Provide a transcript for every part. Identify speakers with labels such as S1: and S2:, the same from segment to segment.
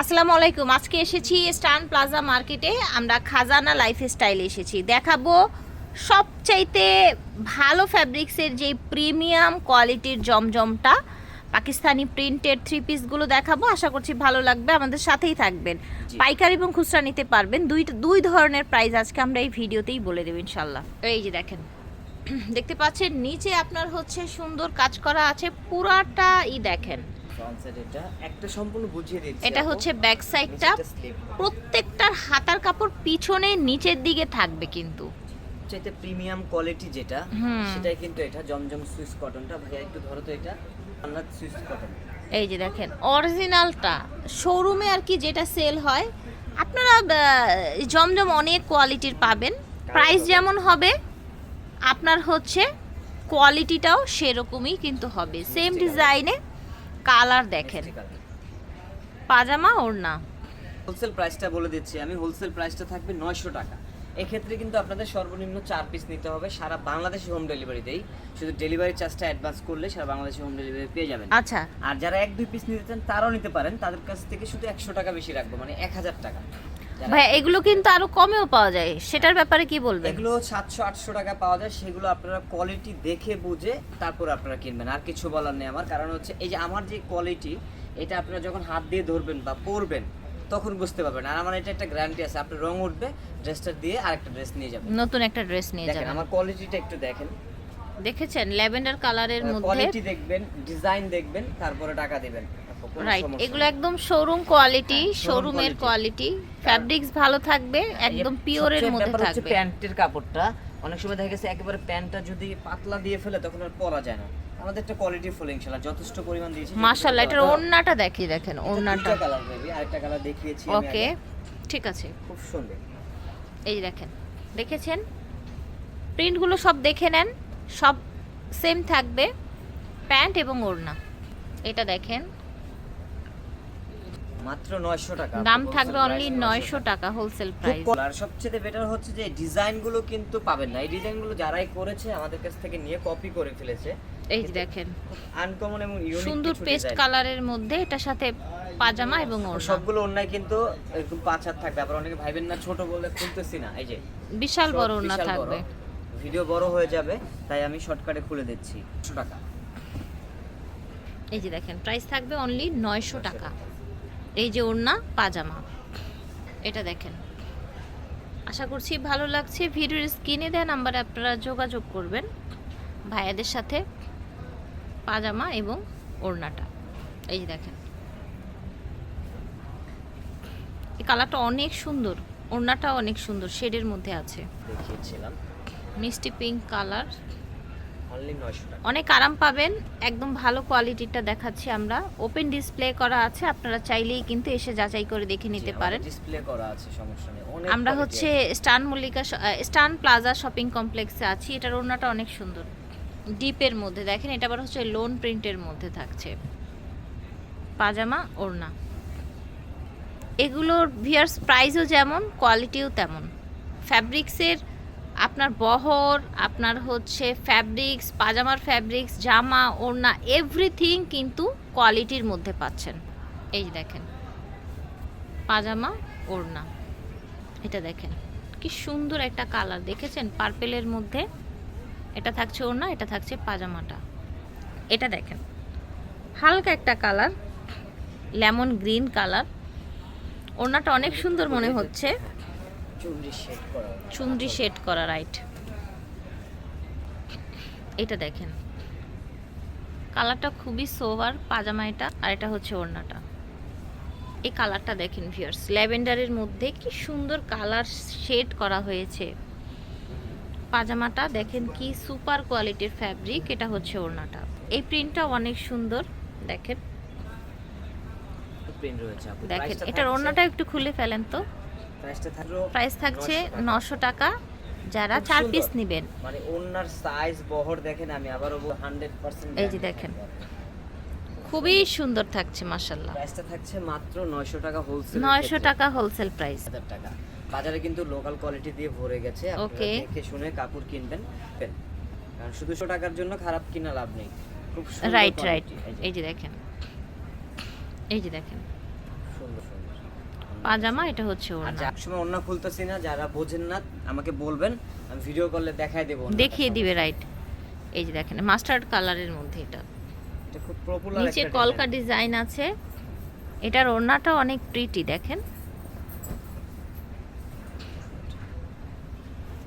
S1: আসসালামু আলাইকুম। আজকে এসেছি স্টান প্লাজা মার্কেটে। আমরা খাজানা লাইফ স্টাইলে এসেছি। দেখাবো সবচাইতে ভালো ফ্যাব্রিক্সের যে প্রিমিয়াম কোয়ালিটির জমজমটা পাকিস্তানি প্রিন্টেড থ্রি পিসগুলো দেখাবো। আশা করছি ভালো লাগবে। আমাদের সাথেই থাকবেন। পাইকারি এবং খুচরা নিতে পারবেন। দুই দুই ধরনের প্রাইস আজকে আমরা এই ভিডিওতেই বলে দেবো ইনশাল্লাহ এই যে দেখেন। দেখতে পাচ্ছেন নিচে আপনার হচ্ছে সুন্দর কাজ করা আছে। পুরাটা ই দেখেন।
S2: ফ্রন্ট সাইড এটা। একটা সম্পূর্ণ বুঝিয়ে দিচ্ছি
S1: এটা হচ্ছে ব্যাক সাইডটা প্রত্যেকটার হাতার কাপড় পিছনে নিচের দিকে থাকবে কিন্তু।
S2: চাইতে প্রিমিয়াম কোয়ালিটি যেটা সেটাই কিন্তু এটা। জমজম সুইস কটনটা ভাইয়া একটু ধরো তো এটা। আমরা সুইস কটন
S1: এই যে দেখেন অরিজিনালটা শোরুমে আর কি যেটা সেল হয় আপনারা জমজম অনেক কোয়ালিটির পাবেন। প্রাইস যেমন হবে আপনার হচ্ছে কোয়ালিটিটাও সেরকমই কিন্তু হবে। সেম ডিজাইনে কালার দেখেন। পাজামা ওড়না?
S2: হোলসেল প্রাইসটা বলে দিচ্ছি আমি। হোলসেল প্রাইসটা থাকবে নয়শো টাকা। এক্ষেত্রে কিন্তু আপনাদের সর্বনিম্ন চার পিস নিতে হবে। সারা বাংলাদেশে হোম ডেলিভারি দেই। শুধু ডেলিভারি চার্জটা অ্যাডভান্স করলে সারা বাংলাদেশে হোম ডেলিভারি পেয়ে যাবেন।
S1: আচ্ছা।
S2: আর যারা এক দুই পিস নিতে চান তারাও নিতে পারেন। তাদের কাছ থেকে শুধু একশো টাকা বেশি রাখব। মানে এক হাজার টাকা।
S1: ভাই এগুলো কিন্তু আরও কমেও পাওয়া যায়। সেটার ব্যাপারে কি বলবেন?
S2: এগুলো সাতশো আটশো টাকা পাওয়া যায় সেগুলো আপনারা কোয়ালিটি দেখে বুঝে তারপর আপনারা কিনবেন। আর কিছু বলার নেই আমার কারণ হচ্ছে এই যে আমার যে কোয়ালিটি এটা আপনারা যখন হাত দিয়ে ধরবেন বা পরবেন তখন বুঝতে পারবেন। আর আমার এটা একটা গ্যারান্টি আছে আপনার রং উঠবে ড্রেসটা দিয়ে আরেকটা ড্রেস নিয়ে যাবেন।
S1: নতুন একটা ড্রেস নিয়ে যাবেন।
S2: আমার কোয়ালিটিটা একটু দেখেন।
S1: দেখেছেন? ল্যাভেন্ডার কালারের মধ্যে
S2: কোয়ালিটি দেখবেন ডিজাইন দেখবেন তারপরে টাকা দিবেন।
S1: রাইট এগুলো একদম শোরুম কোয়ালিটি
S2: হ্যাঁ,
S1: শোরুমের কোয়ালিটি ফ্যাব্রিক্স ভালো থাকবে একদম পিওরের মধ্যে থাকবে।
S2: প্যান্টের কাপড়টা। অনেক সময় দেখা গেছে একেবারে প্যান্টটা যদি পাতলা দিয়ে ফেলে তখন আর পরা যায় না। আমাদের একটা কোয়ালিটি ফুল ইনশাআল্লাহ যথেষ্ট পরিমাণ দিয়েছি
S1: মাশাআল্লাহ এটার ওড়নাটা দেখিয়ে দেখেন ওড়নাটা।
S2: কালার বেবি আরেকটা কালার দেখিয়েছি
S1: ওকে ঠিক আছে।
S2: খুব সুন্দর।
S1: এই দেখেন দেখেছেন? প্রিন্টগুলো সব দেখে নেন সব সেম থাকবে প্যান্ট এবং ওড়না। এটা দেখেন
S2: মাত্র 900 টাকা।
S1: দাম থাকবে অনলি
S2: 900
S1: টাকা হোলসেল প্রাইস
S2: আর সবচেয়ে বেটার হচ্ছে যে ডিজাইনগুলো কিন্তু পাবেন না। এই ডিজাইনগুলো যারাই করেছে আমাদের কাছ থেকে নিয়ে কপি করে ফেলেছে।
S1: এই যে দেখেন।
S2: আনকমন এবং ইউনিক
S1: সুন্দর পেস্ট কালারের মধ্যে এটার সাথে পাজামা এবং ওড়না।
S2: সবগুলো কিন্তু এরকম থাকবে। আবার অনেকে ভাইবেন না ছোট বলে খুলতেছি না। এই যে
S1: বিশাল বড় ওড়না থাকবে।
S2: ভিডিও বড় হয়ে যাবে তাই আমি শর্টকাটে খুলে দিচ্ছি। 100 টাকা।
S1: এই যে দেখেন প্রাইস থাকবে অনলি নয়শো টাকা। এই যে ওড়না পাজামা। এটা দেখেন। আশা করছি ভালো লাগছে। ভিডিওর স্ক্রিনে দেওয়া নাম্বারে আপনারা যোগাযোগ করবেন ভাইয়াদের সাথে পাজামা এবং ওড়নাটা। এই যে দেখেন। এই কালারটা অনেক সুন্দর। ওড়নাটা অনেক সুন্দর। শেডের মধ্যে আছে।
S2: দেখিয়েছিলাম।
S1: মিষ্টি পিঙ্ক কালার।
S2: অনলি 900 টাকা
S1: অনেক আরাম পাবেন একদম ভালো কোয়ালিটিটা দেখাচ্ছি আমরা। ওপেন ডিসপ্লে করা আছে আপনারা চাইলেই কিন্তু এসে যাচাই করে দেখে নিতে পারেন।
S2: ডিসপ্লে করা আছে সমস্যা নেই।
S1: আমরা হচ্ছে স্টান মল্লিকা স্টান প্লাজা শপিং কমপ্লেক্সে আছি। এটার ওড়নাটা অনেক সুন্দর। ডিপের মধ্যে দেখেন এটা আবার হচ্ছে লোন প্রিন্টের মধ্যে থাকছে। পাজামা ওড়না। এগুলোর ভিয়ার্স প্রাইসও যেমন কোয়ালিটিও তেমন। ফ্যাব্রিক্সের আপনার বহর, আপনার হচ্ছে ফ্যাব্রিক্স পাজামার ফ্যাব্রিক্স জামা, ওড়না এভরিথিং কিন্তু কোয়ালিটির মধ্যে পাচ্ছেন। এই দেখেন, পাজামা, ওড়না, এটা দেখেন, কি সুন্দর একটা কালার দেখেছেন? পার্পেলের মধ্যে এটা থাকছে ওড়না, এটা থাকছে পাজামাটা। এটা দেখেন, হালকা একটা কালার লেমন গ্রিন কালার ওড়নাটা অনেক সুন্দর মনে হচ্ছে।
S2: চুনরি শেড করা
S1: চুন্দ্রি শেড করা রাইট এটা দেখেন। কালারটা খুবই সোভার পাজামা এটা আর এটা হচ্ছে ওড়নাটা। এই কালারটা দেখেন ভিউয়ার্স ল্যাভেন্ডারের মধ্যে কি সুন্দর কালার শেড করা হয়েছে। পাজামাটা দেখেন কি সুপার কোয়ালিটির ফ্যাব্রিক এটা হচ্ছে ওড়নাটা। এই প্রিন্টটা অনেক সুন্দর দেখেন। দেখেন এটার ওড়নাটা একটু খুলে ফেলেন তো। প্রাইস থাকছে নশো টাকা যারা চার পিস নেবেন।
S2: মানে ওনার সাইজ বহর দেখেন আমি আবারও 100%
S1: এই যে দেখেন। খুবই সুন্দর থাকছে মাসাল্লাহ
S2: প্রাইসটা থাকছে মাত্র 900 টাকা হোলসেল
S1: নয়শো টাকা হোলসেল প্রাইস
S2: হাজার টাকা। বাজারে কিন্তু লোকাল কোয়ালিটি দিয়ে ভরে গেছে আপনারা. দেখে শুনে কাপড় কিনবেন। কারণ শুধু শো টাকার জন্য খারাপ কিনা লাভ নেই। খুব সুন্দর
S1: রাইট রাইট
S2: এই যে,
S1: দেখেন। এই যে দেখেন। পাজামা এটা হচ্ছে ওড়না।
S2: যার সময় অন্য খুলতেছি না যারা বোঝেন না আমাকে বলবেন আমি ভিডিও করলে দেখাই দেবো
S1: দেখিয়ে দিবে রাইট এই যে দেখেন মাস্টার্ড কালারের মধ্যে এটা।
S2: এটা খুব পপুলার
S1: নিচে কলকা ডিজাইন আছে। এটার ওড়নাটা অনেক প্রিটি দেখেন।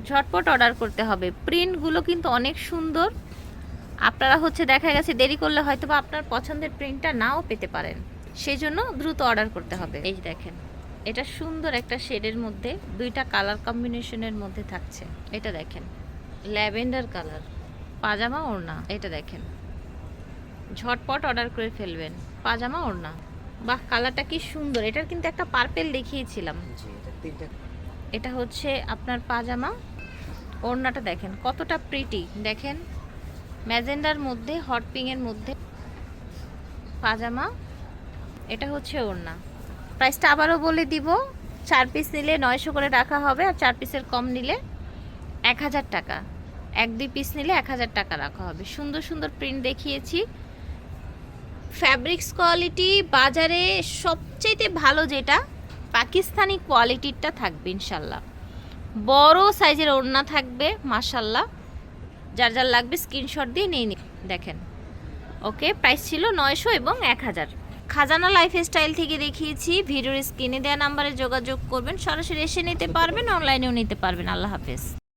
S1: ঝটপট অর্ডার করতে হবে। প্রিন্টগুলো কিন্তু অনেক সুন্দর। আপনারা হচ্ছে দেখা গেছে দেরি করলে হয়তো বা আপনার পছন্দের প্রিন্টটা নাও পেতে পারেন। সেই জন্য দ্রুত অর্ডার করতে হবে। এই দেখেন। এটা সুন্দর একটা শেডের মধ্যে দুইটা কালার কম্বিনেশনের মধ্যে থাকছে। এটা দেখেন ল্যাভেন্ডার কালার পাজামা ওড়না এটা দেখেন। ঝটপট অর্ডার করে ফেলবেন পাজামা ওড়না। বাহ কালারটা কি সুন্দর এটার কিন্তু একটা পার্পেল দেখিয়েছিলাম।
S2: এটা
S1: এটা হচ্ছে আপনার পাজামা ওড়নাটা দেখেন কতটা প্রিটি দেখেন ম্যাজেন্ডার মধ্যে হট পিংয়ের মধ্যে পাজামা এটা হচ্ছে ওড়না। প্রাইসটা আবারও বলে দিব। চার পিস নিলে নয়শো করে রাখা হবে আর চার পিসের কম নিলে এক হাজার টাকা। এক দুই পিস নিলে এক হাজার টাকা রাখা হবে। সুন্দর সুন্দর প্রিন্ট দেখিয়েছি। ফ্যাব্রিক্স কোয়ালিটি বাজারে সবচেয়ে ভালো যেটা, পাকিস্তানি কোয়ালিটিরটা থাকবে ইনশাল্লাহ। বড় সাইজের ওড়না থাকবে, মাশাল্লাহ। যার যার লাগবে স্ক্রিনশট দিয়ে নিয়ে দেখেন। ওকে প্রাইস ছিল নয়শো এবং এক হাজার। খাজানা লাইফস্টাইল থেকে দেখিয়েছি। ভিডিওর স্ক্রিনে দেওয়া নাম্বারে যোগাযোগ করবেন। সরাসরি এসে নিতে পারবেন অনলাইনেও নিতে পারবেন। আল্লাহ হাফেজ।